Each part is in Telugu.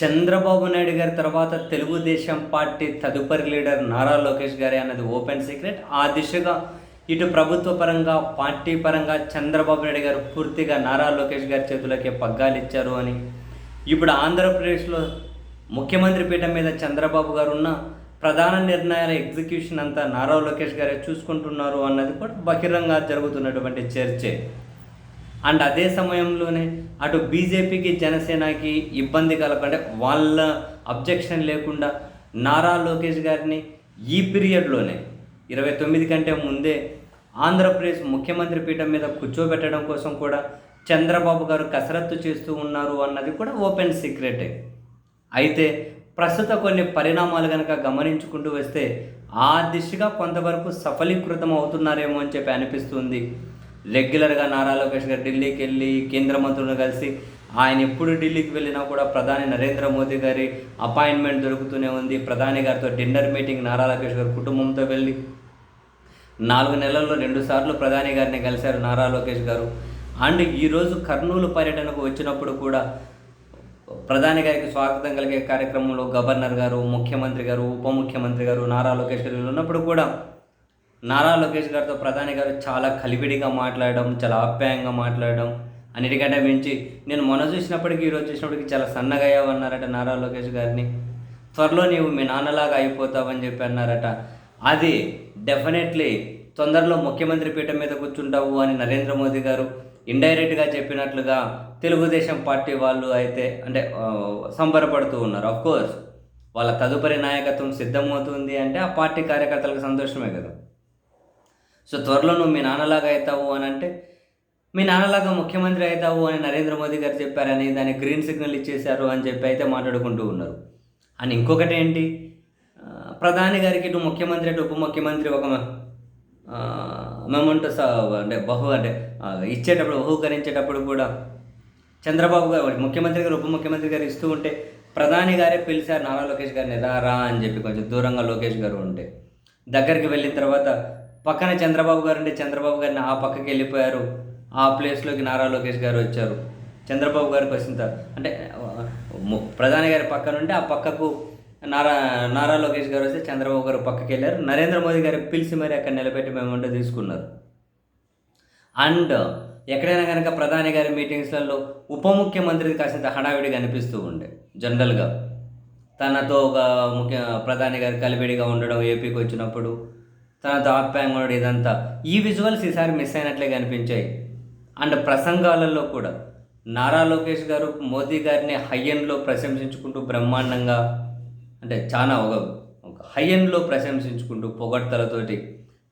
చంద్రబాబు నాయుడు గారి తర్వాత తెలుగుదేశం పార్టీ తదుపరి లీడర్ నారా లోకేష్ గారి అన్నది ఓపెన్ సీక్రెట్. ఆ దిశగా ఇటు ప్రభుత్వ పరంగా పార్టీ పరంగా చంద్రబాబు నాయుడు గారు పూర్తిగా నారా లోకేష్ గారి చేతులకే పగ్గాలు ఇచ్చారు అని. ఇప్పుడు ఆంధ్రప్రదేశ్లో ముఖ్యమంత్రి పీఠం మీద చంద్రబాబు గారు ఉన్న ప్రధాన నిర్ణయాల ఎగ్జిక్యూషన్ అంతా నారా లోకేష్ గారే చూసుకుంటున్నారు అన్నది కూడా బహిరంగ జరుగుతున్నటువంటి చర్చే. అండ్ అదే సమయంలోనే అటు బీజేపీకి జనసేనకి ఇబ్బంది కలగంటే వాళ్ళ అబ్జెక్షన్ లేకుండా నారా లోకేష్ గారిని ఈ పీరియడ్లోనే ఇరవై తొమ్మిది కంటే ముందే ఆంధ్రప్రదేశ్ ముఖ్యమంత్రి పీఠం మీద కూర్చోబెట్టడం కోసం కూడా చంద్రబాబు గారు కసరత్తు చేస్తూ ఉన్నారు అన్నది కూడా ఓపెన్ సీక్రెటే. అయితే ప్రస్తుత కొన్ని పరిణామాలు కనుక గమనించుకుంటూ వస్తే ఆ దిశగా కొంతవరకు సఫలీకృతం అవుతున్నారేమో అని చెప్పి అనిపిస్తుంది. రెగ్యులర్గా నారా లోకేష్ గారు ఢిల్లీకి వెళ్ళి కేంద్ర మంత్రులను కలిసి ఆయన ఎప్పుడు ఢిల్లీకి వెళ్ళినా కూడా ప్రధాని నరేంద్ర మోదీ గారి అపాయింట్మెంట్ దొరుకుతూనే ఉంది. ప్రధాని గారితో డిన్నర్ మీటింగ్ నారా లోకేష్ గారు కుటుంబంతో వెళ్ళి నాలుగు నెలల్లో రెండుసార్లు ప్రధాని గారిని కలిశారు నారా లోకేష్ గారు. అండ్ ఈరోజు కర్నూలు పర్యటనకు వచ్చినప్పుడు కూడా ప్రధాని గారికి స్వాగతం కలిగే కార్యక్రమంలో గవర్నర్ గారు ముఖ్యమంత్రి గారు ఉప ముఖ్యమంత్రి గారు నారా లోకేష్ గారు ఉన్నప్పుడు కూడా నారా లోకేష్ గారితో ప్రధాని గారు చాలా కలిపిడిగా మాట్లాడడం చాలా ఆప్యాయంగా మాట్లాడడం అన్నిటికంటే మించి నేను మొన్న చూసినప్పటికీ ఈరోజు చూసినప్పటికీ చాలా సన్నగా అయ్యావన్నారట నారా లోకేష్ గారిని. త్వరలో నీవు మీ నాన్నలాగా అయిపోతావని చెప్పి అన్నారట. అది డెఫినెట్లీ తొందరలో ముఖ్యమంత్రి పీఠం మీద కూర్చుంటావు అని నరేంద్ర మోదీ గారు ఇండైరెక్ట్గా చెప్పినట్లుగా తెలుగుదేశం పార్టీ వాళ్ళు అయితే అంటే సంబరపడుతూ ఉన్నారు. అఫ్కోర్స్ వాళ్ళ తదుపరి నాయకత్వం సిద్ధమవుతుంది అంటే ఆ పార్టీ కార్యకర్తలకు సంతోషమే కదా. సో త్వరలో నువ్వు మీ నాన్నలాగా అవుతావు అని అంటే మీ నాన్నలాగా ముఖ్యమంత్రి అవుతావు అని నరేంద్ర మోదీ గారు చెప్పారని దాన్ని గ్రీన్ సిగ్నల్ ఇచ్చేశారు అని చెప్పి అయితే మాట్లాడుకుంటూ ఉన్నారు. అని ఇంకొకటి ఏంటి? ప్రధాని గారికి ఇటు ముఖ్యమంత్రి అటు ఉప ముఖ్యమంత్రి ఒక మెమంటో అంటే బహు అంటే ఇచ్చేటప్పుడు బహుకరించేటప్పుడు కూడా చంద్రబాబు గారు ముఖ్యమంత్రి గారు ఉప ముఖ్యమంత్రి గారు ఇస్తూ ఉంటే ప్రధాని గారే పిలిచారు నారా లోకేష్ గారిని రా రా అని చెప్పి కొంచెం దూరంగా లోకేష్ గారు ఉంటే. దగ్గరికి వెళ్ళిన తర్వాత పక్కన చంద్రబాబు గారు ఉంటే చంద్రబాబు గారిని ఆ పక్కకి వెళ్ళిపోయారు. ఆ ప్లేస్లోకి నారా లోకేష్ గారు వచ్చారు. చంద్రబాబు గారికి వచ్చిన తర్వాత అంటే ము- ప్రధాని గారి పక్కన ఉంటే ఆ పక్కకు నారా నారా లోకేష్ గారు వస్తే చంద్రబాబు గారు పక్కకి వెళ్ళారు. నరేంద్ర మోదీ గారు పిలిచి మరి అక్కడ నిలబెట్టి మేము ఉంటే తీసుకున్నారు. అండ్ ఎక్కడైనా కనుక ప్రధాని గారి మీటింగ్స్లలో ఉప ముఖ్యమంత్రికి కాసింత హడావిడి కనిపిస్తూ ఉండే జనరల్గా. తనతో ఒక ముఖ్య ప్రధాని గారి కలివిడిగా ఉండడం ఏపీకి వచ్చినప్పుడు తనతో ఆప్యాయంగా ఇదంతా. ఈ విజువల్స్ ఈసారి మిస్ అయినట్లే కనిపించాయి. అండ్ ప్రసంగాలలో కూడా నారా లోకేష్ గారు మోదీ గారిని హయ్యన్లో ప్రశంసించుకుంటూ బ్రహ్మాండంగా అంటే చాలా ఒక ఒక హయ్యన్లో ప్రశంసించుకుంటూ పొగడ్తలతోటి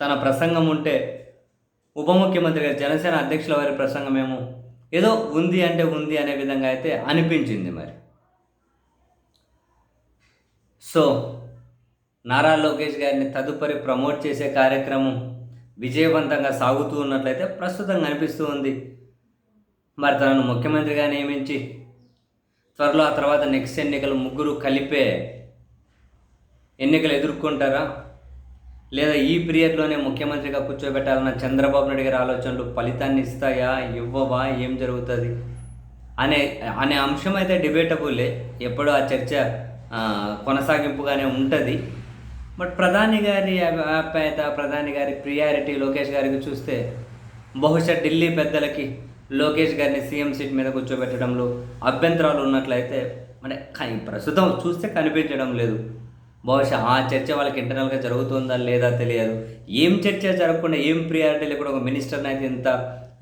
తన ప్రసంగం ఉంటే ఉప ముఖ్యమంత్రి గారు జనసేన అధ్యక్షుల వారి ప్రసంగమేమో ఏదో ఉంది అంటే ఉంది అనే విధంగా అయితే అనిపించింది మరి. సో నారా లోకేష్ గారిని తదుపరి ప్రమోట్ చేసే కార్యక్రమం విజయవంతంగా సాగుతూ ఉన్నట్లయితే ప్రస్తుతం కనిపిస్తూ ఉంది. మరి తనను ముఖ్యమంత్రిగా నియమించి త్వరలో ఆ తర్వాత నెక్స్ట్ ఎన్నికలు ముగ్గురు కలిపే ఎన్నికలు ఎదుర్కొంటారా? లేదా ఈ పీరియడ్లోనే ముఖ్యమంత్రిగా కూర్చోబెట్టాలన్న చంద్రబాబు నాయుడు గారి ఆలోచనలు ఫలితాన్ని ఇస్తాయా? ఇవ్వవా? ఏం జరుగుతుంది? అనే అనే అంశం అయితే డిబేటబుల్లే ఎప్పుడూ ఆ చర్చ కొనసాగింపుగానే ఉంటుంది. బట్ ప్రధాని గారి ఆప్యాయత ప్రధాని గారి ప్రియారిటీ లోకేష్ గారికి చూస్తే బహుశా ఢిల్లీ పెద్దలకి లోకేష్ గారిని సీఎం సీట్ మీద కూర్చోబెట్టడంలో అభ్యంతరాలు ఉన్నట్లయితే మన ప్రస్తుతం చూస్తే కనిపించడం లేదు. బహుశా ఆ చర్చ వాళ్ళకి ఇంటర్నల్గా జరుగుతుందా లేదా తెలియదు. ఏం చర్చ జరగకుండా ఏం ప్రియారిటీ లేకుండా ఒక మినిస్టర్ని అయితే ఇంత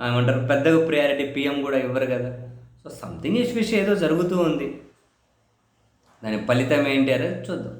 ఏమంటారు పెద్దగా ప్రియారిటీ పిఎం కూడా ఇవ్వరు కదా. సో సంథింగ్ ఇష్యూస్ ఏదో జరుగుతూ ఉంది. దాని ఫలితం ఏంటి అనేది చూద్దాం.